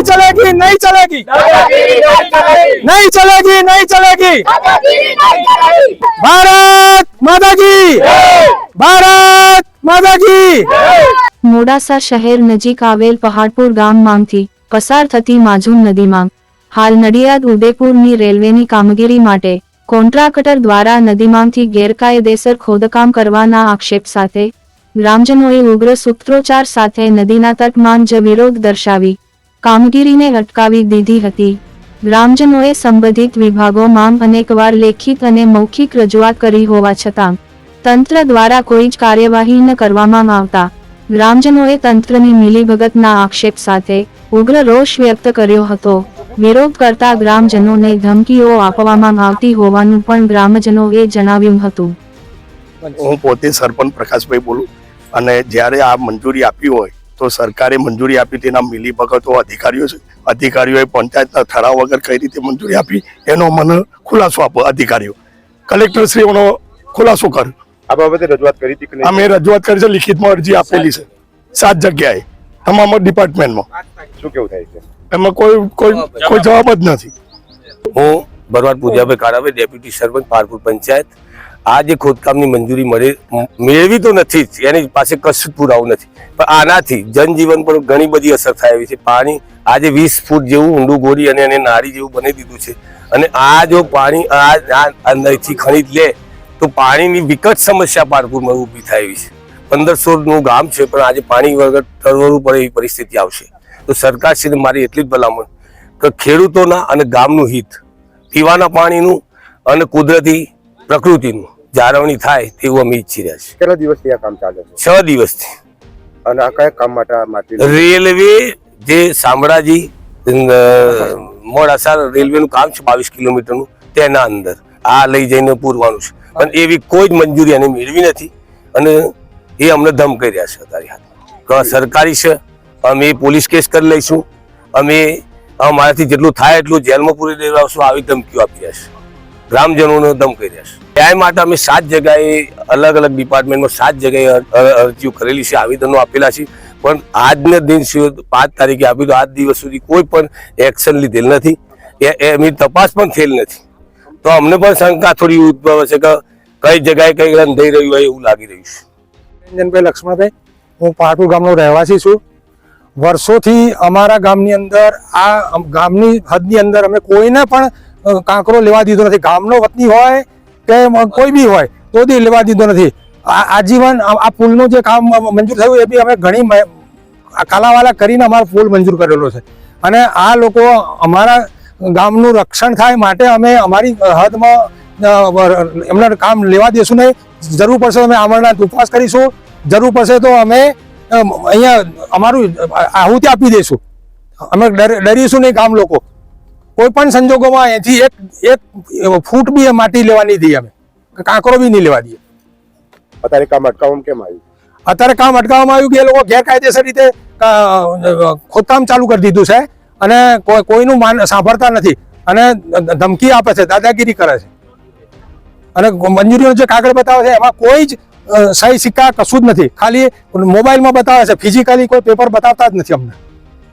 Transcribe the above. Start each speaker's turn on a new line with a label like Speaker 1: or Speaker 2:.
Speaker 1: दादागिरी नहीं चलेगी नहीं चलेगी नहीं चलेगी भारत माता की ભારત માતા કી
Speaker 2: મોડાસા શહેર નજીક આવેલ પહાડપુર ગામમાંથી પસાર થતી માઝુમ નદીમાં હાલ નડિયાદ ઉદયપુરની રેલવેની કામગીરી માટે કોન્ટ્રાક્ટર દ્વારા નદીમાંથી ગેરકાયદેસર ખોદકામ કરવાના આક્ષેપ સાથે ગ્રામજનોએ ઉગ્ર સૂત્રોચ્ચાર સાથે નદીના તટમાં જ વિરોધ દર્શાવી કામગીરીને અટકાવી દીધી હતી. ગ્રામજનોએ સંબંધિત વિભાગોમાં અનેકવાર લેખિત અને મૌખિક રજૂઆત કરી હોવા છતાં, તંત્ર દ્વારા કોઈ જ કાર્યવાહી ન કરવામાં આવતા, ગ્રામજનોએ તંત્રની મિલીભગતના આક્ષેપ સાથે ઉગ્ર રોષ વ્યક્ત કર્યો હતો. વિરોધ કરતા ગ્રામજનોને ધમકીઓ આપવામાં આવતી હોવાનું પણ ગ્રામજનોએ જણાવ્યું હતું.
Speaker 3: હું પોતે સરપંચ પ્રકાશભાઈ બોલું અને જ્યારે આ મંજૂરી આપી હોય તો સરકારે મંજૂરી આપી તેના મિલી ભગતો અધિકારીઓ છે. અધિકારીઓએ પંચાયતના ઠરાવ વગર કઈ રીતે મંજૂરી આપી એનો મને ખુલાસો આપો અધિકારીઓ. કલેક્ટરશ્રીઓનો ખુલાસો કર.
Speaker 4: આ બાબતે રજૂઆત કરી હતી?
Speaker 3: અમે રજૂઆત કરી છે લિખિતમાં અરજી આપેલી છે. સાત જગ્યાએ તમામ ડિપાર્ટમેન્ટમાં.
Speaker 4: શું કેવું થાય છે?
Speaker 3: એમાં કોઈ કોઈ કોઈ જવાબ જ નથી.
Speaker 5: હું ભરવાડ પૂજાભાઈ કાળાભાઈ ડેપ્યુટી સરપંચ પારપુર પંચાયત. આ જે ખોદકામની મંજૂરી મળે મેળવી તો નથી જ, એની પાસે કશું જ પુરાવો નથી. પણ આનાથી જનજીવન પર ઘણી બધી અસર થાય એવી છે. પાણી આજે વીસ ફૂટ જેવું ઊંડું ગોળી અને એને નારી જેવું બની દીધું છે, અને આ જો પાણી આ અંદરથી ખરીદ લે, તો પાણીની વિકટ સમસ્યા પારપુરમાં ઊભી થાય એવી છે. પંદરસોનું ગામ છે, પણ આજે પાણી વગર તરવરું પડે એવી પરિસ્થિતિ આવશે. તો સરકારશ્રીને મારી એટલી જ ભલામણ કે ખેડૂતોના અને ગામનું હિત, પીવાના પાણીનું અને કુદરતી પ્રકૃતિનું જાળવણી થાય તેવું અમે ઈચ્છી રહ્યા છીએ.
Speaker 4: કેટલા દિવસથી આ કામ ચાલે છે?
Speaker 5: છ દિવસથી.
Speaker 4: અને આ કયા કામ માટે
Speaker 5: રેલવે જે શામળાજી મોડાસા રેલવેનું કામ છે બાવીસ કિલોમીટરનું તેના અંદર. આ લઈ જઈને પૂરવાનું છે. પણ એવી કોઈ જ મંજૂરી એને મેળવી નથી અને એ અમને ધમકાઈ રહ્યા છે અત્યારે હાથ. સરકારી છે અમે પોલીસ કેસ કરી લઈશું. અમે અમારાથી જેટલું થાય એટલું જેલમાં પૂરી દેવાશું આવી ધમકીઓ આપી રહ્યા છે. ગ્રામજનોને દમ કરી છે. ન્યાય માટે અમે સાત જગ્યાએ, અલગ અલગ ડિપાર્ટમેન્ટમાં સાત જગ્યાએ અર- અર- અરજીઓ કરેલી છે, આવેદનો આપેલા છે. પણ આજના દિન સુધી, પાંચ તારીખે આપ્યું તો આજ દિવસ સુધી કોઈ પણ એક્શન લીધેલ નથી. એમની તપાસ પણ થયેલ નથી. તો અમને પણ શંકા થોડી ઉદ્ભવે છે કે કઈ જગ્યાએ કઈ થઈ રહ્યું હોય એવું લાગી રહ્યું છે.
Speaker 1: રંજનભાઈ લક્ષ્મણભાઈ, હું પાટુ ગામનો રહેવાસી છું. વર્ષોથી અમારા ગામની અંદર, આ ગામની હદની અંદર અમે કોઈને પણ કાંકરો લેવા દીધો નથી. ગામનો વતની હોય કે કોઈ બી હોય, તો બી લેવા દીધો નથી. આજીવન, આ પુલનું જે કામ મંજૂર થયું એ બી અમે ઘણી કાલાવાલા કરીને અમારો પુલ મંજૂર કરેલો છે. અને આ લોકો અમારા ગામનું રક્ષણ થાય માટે અમે અમારી હદમાં એમના કામ લેવા દેશું નહીં. જરૂર પડશે અમે આમરણના ઉપવાસ કરીશું. જરૂર પડશે તો અમે અહીંયા અમારું આહુતિ આપી દઈશું અમે ડરીશું નહીં ગામ લોકો. કોઈ પણ સંજોગોમાં એથી એક એક ફૂટ બી માટી લેવા નહીં દઈએ અમે. કાંકરો બી નહીં લેવા દઈએ.
Speaker 4: અત્યારે કામ અટકાવવામાં કેમ આવ્યું?
Speaker 1: અત્યારે કામ અટકાવવામાં આવ્યું કે એ લોકો ગેરકાયદેસર રીતે ખોદકામ ચાલુ કરી દીધું છે અને કોઈ કોઈનું માન સાંભળતા નથી અને ધમકી આપે છે દાદાગીરી કરે છે. અને મંજૂરીનો જે કાગળ બતાવે છે એમાં કોઈ જ સહી સિક્કા કશું જ નથી. ખાલી મોબાઈલમાં બતાવે છે ફિઝિકલી કોઈ પેપર બતાવતા જ નથી અમને.